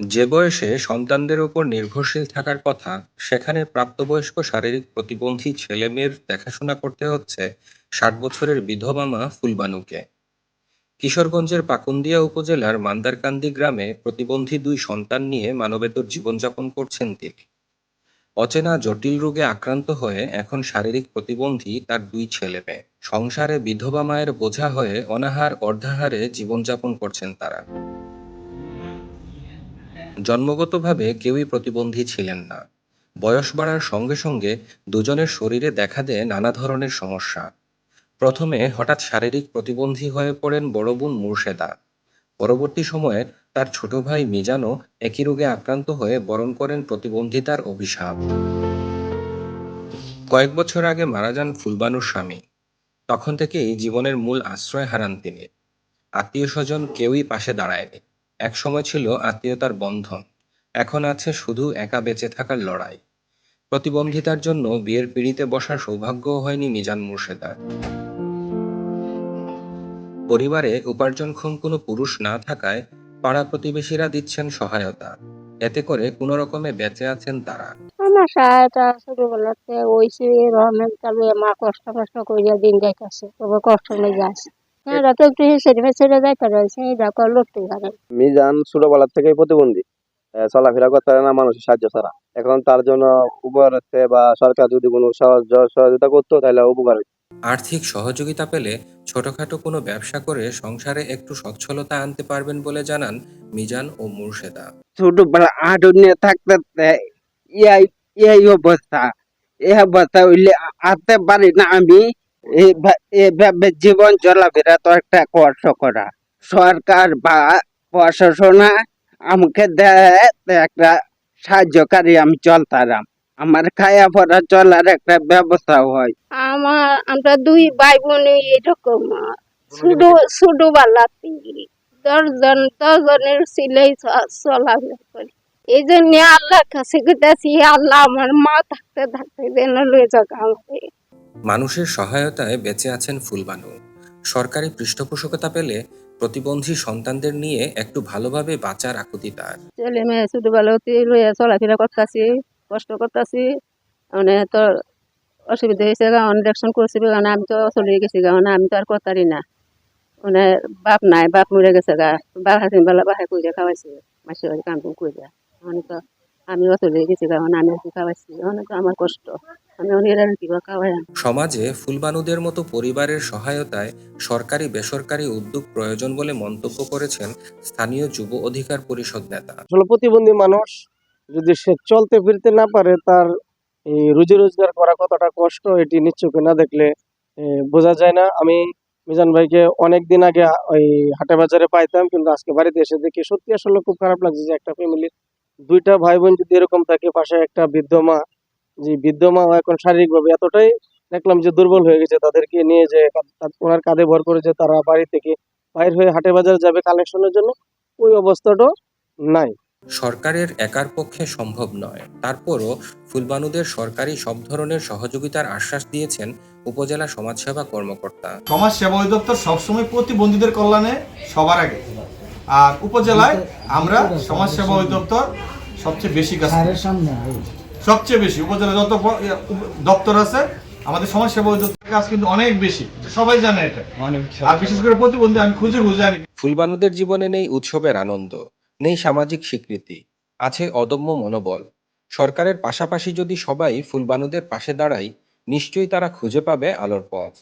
যে বয়সে সন্তানদের ওপর নির্ভরশীল থাকার কথা, সেখানে প্রাপ্তবয়স্ক শারীরিক প্রতিবন্ধী ছেলেমেয়ের দেখাশোনা করতে হচ্ছে ষাট বছরের বিধবা মা ফুলবানুকে। কিশোরগঞ্জের পাকুন্দিয়া উপজেলার মান্দারকান্দি গ্রামে প্রতিবন্ধী দুই সন্তান নিয়ে মানবেতর জীবনযাপন করছেন তিনি। অচেনা জটিল রোগে আক্রান্ত হয়ে এখন শারীরিক প্রতিবন্ধী তার দুই ছেলেমেয়ে। সংসারে বিধবা মায়ের বোঝা হয়ে অনাহার অর্ধাহারে জীবনযাপন করছেন তারা। জন্মগতভাবে কেউই প্রতিবন্ধী ছিলেন না। বয়স বাড়ার সঙ্গে সঙ্গে দুজনের শরীরে দেখা দেয় নানা ধরনের সমস্যা। প্রথমে হঠাৎ শারীরিক প্রতিবন্ধী হয়ে পড়েন বড় বোন মুর্শেদা। পরবর্তী সময়ে তার ছোট ভাই মিজানও একই রোগে আক্রান্ত হয়ে বরণ করেন প্রতিবন্ধিতার অভিশাপ। কয়েক বছর আগে মারা যান ফুলবানুর স্বামী। তখন থেকেই জীবনের মূল আশ্রয় হারান তিনি। আত্মীয় স্বজন কেউই পাশে দাঁড়ায়নি। এক সময় ছিল আত্মীয়তার বন্ধন। এখন আছে শুধু একা বেঁচে থাকার লড়াই। প্রতিবন্ধিতার জন্য বিয়ের পিঁড়িতে বসার সৌভাগ্যও হয়নি মিজান মুর্শেদার। পরিবারে উপার্জনক্ষম কোনো পুরুষ না থাকায় পাড়া প্রতিবেশীরা দিচ্ছেন সহায়তা। এতে করে কোনো রকমে বেঁচে আছেন তারা। আমার সায়াটা ছোটবেলাতে রহমের তবে মা কষ্ট কষ্ট করিয়া দিন যাইতাছে, তবে কষ্ট নেই যাচ্ছে একটু যাইতে রয়েছে লড়তে পারে। মিজান ছোটবেলা থেকেই প্রতিবন্ধী। চলাফেরা করতে পারে না মানুষের সাহায্য ছাড়া। এখন তার জন্য উপকার হচ্ছে বা সরকার যদি কোনো সাহায্য সহযোগিতা করতো তাহলে উপকার হতো। আর্থিক সহযোগিতা পেলে ছোটখাটো কোনো ব্যবসা করে সংসারে একটু সচ্ছলতা আনতে পারবেন বলে জানান মিজান ও মুর্শেদা। ছোটবেলা আটনে থাকতে তে- ইয়াই এই অবস্থা। এই অবস্থা হইলে আ- আনতে পারি না আমি। এইভাবে জীবন চলাফেরা তো একটা কষ্ট করা। সরকার বা প্রশাসনা আমাকে দেয় একটা সাহায্যকারী আমি চলতাম আমার খায়া পড়া চলার একটা ব্যবস্থা হয়। আমার, আমরা দুই ভাই বোন এরকম ছোট ছোটবেলা থেকে দশজন, দশজনের সিলাই চলাফেরা করি। এই জন্য আল্লাহ কাছে আল্লাহ আমার মা থাকতে থাকতে যেন লয়ে যাক আমাকে মানুষের সহায়তায় বেঁচে আছেন ফুলবানু। সরকারি পৃষ্ঠপোষকতা পেলে প্রতিবন্ধী সন্তানদের নিয়ে একটু ভালোভাবে বাঁচার আকুতি তার। ছেলে মেয়ে ছোটবেলাতে লইয়া চলাফেরা করতেছি, কষ্ট করতেছি মানে তো অসুবিধা হয়েছে কারণ ইলেকশন করছি কারণ আমি তো চলে গেছি কারণ আমি তো আর করতারি না মানে বাপ নাই, বাপ মরে গেছে গা, বাপ হাসিন বেলা বাসায় কইরা খাওয়াইছে, মাসি কাম কইরা মানে তো আমিও চলে গেছি কারণ আমি আর কি খাওয়াইছি আমার কষ্ট। আমি অনেক কিবা খাওয়াই সমাজে ফুলবানুদের মতো পরিবারের সহায়তায় সরকারি বেসরকারি উদ্যোগ প্রয়োজন বলে মন্তব্য করেছেন স্থানীয় যুব অধিকার পরিষদ নেতা। প্রতিবন্ধী মানুষ যদি সে চলতে ফিরতে না পারে তার এই রুজি রোজগার করা কতটা কষ্ট এটি নিশ্চয়ই না দেখলে বোঝা যায় না। আমি মিজান ভাইকে অনেক দিন আগে ওই হাটে বাজারে পাইতাম কিন্তু আজকে বাড়িতে এসে দেখি সত্যি আসলে খুব খারাপ লাগছে যে একটা ফ্যামিলির দুইটা ভাই বোন যদি এরকম থাকে পাশে একটা বৃদ্ধ মা যে বৃদ্ধ মা এখন শারীরিকভাবে এতটাই দেখলাম যে দুর্বল হয়ে গেছে তাদেরকে নিয়ে যে ওনার কাঁধে ভর করে যে তারা বাড়ি থেকে বাইর হয়ে হাটে বাজার যাবে কালেকশনের জন্য ওই অবস্থাটা নাই। সরকারের একার পক্ষে সম্ভব নয়। তারপরও ফুলবানুদের সরকারি সব ধরনের সহযোগিতার আশ্বাস দিয়েছেন উপজেলা সমাজসেবা কর্মকর্তা। সমাজ সেবা অধিদপ্তর সবসময় প্রতিবন্ধীদের কল্যাণে সবার আগে। আর উপজেলায় আমরা সমাজ সেবা অধিদপ্তর সবচেয়ে বেশি কাজ সবচেয়ে বেশি। উপজেলা যত ইয়ে, দপ্তর আছে আমাদের সমাজ সেবা অধিদপ্তরের কাজ কিন্তু অনেক বেশি। সবাই জানে এটা। আর বিশেষ করে প্রতিবন্ধী আমি খুঁজে খুঁজে আনি ফুলবানুদের জীবনে নেই উৎসবের আনন্দ নেই সামাজিক স্বীকৃতি আছে অদম্য মনোবল। সরকারের পাশাপাশি যদি সবাই ফুলবানুদের পাশে দাঁড়ায় নিশ্চয়ই তারা খুঁজে পাবে আলোর পথ।